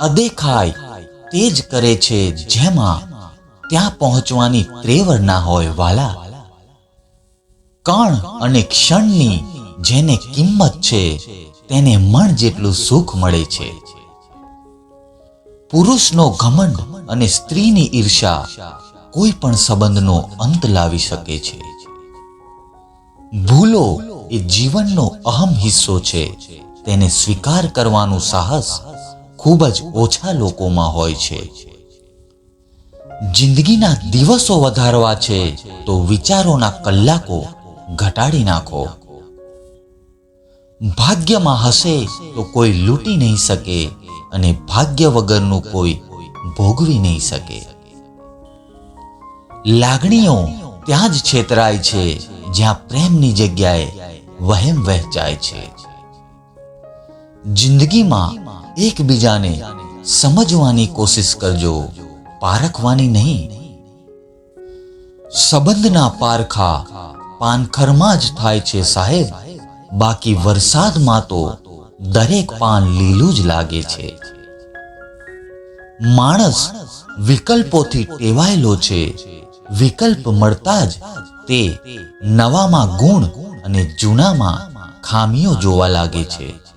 અદેખાય તે જ કરે છે જેમાં ત્યાં પહોંચવાની ત્રેવર ના હોય વાલા. કણ અને ક્ષણની જેને કિંમત છે તેને મણ જેટલું સુખ મળે છે. પુરુષનો ઘમંડ અને સ્ત્રીની ઈર્ષા કોઈ પણ સંબંધનો અંત લાવી શકે છે. ભૂલો એ જીવનનો અહમ હિસ્સો છે. તેને સ્વીકાર કરવાનું સાહસ ખૂબ જ ઓછા લોકોમાં હોય છે. જિંદગીના દિવસો વધારવા છે તો વિચારોના કલાકો ઘટાડી નાખો. ભાગ્યમાં હશે તો કોઈ લૂંટી નહીં શકે અને ભાગ્ય વગરનું કોઈ ભોગવી નહીં શકે. લાગણીઓ ત્યાં જ છેતરાય છે જ્યાં પ્રેમની જગ્યાએ વહેમ વહેંચાય છે. જિંદગીમાં એકબીજાને સમજવાની કોશિશ કરજો, પારખવાની નહીં. સંબંધના પારખા પાનખરમાં જ થાય છે સાહેબ. બાકી વરસાદમાં તો દરેક પાન લીલું જ લાગે છે. માણસ વિકલ્પોથી ટેવાયેલો છે. વિકલ્પ મળતા જ તે નવામાં ગુણ અને જૂનામાં ખામીઓ જોવા લાગે છે.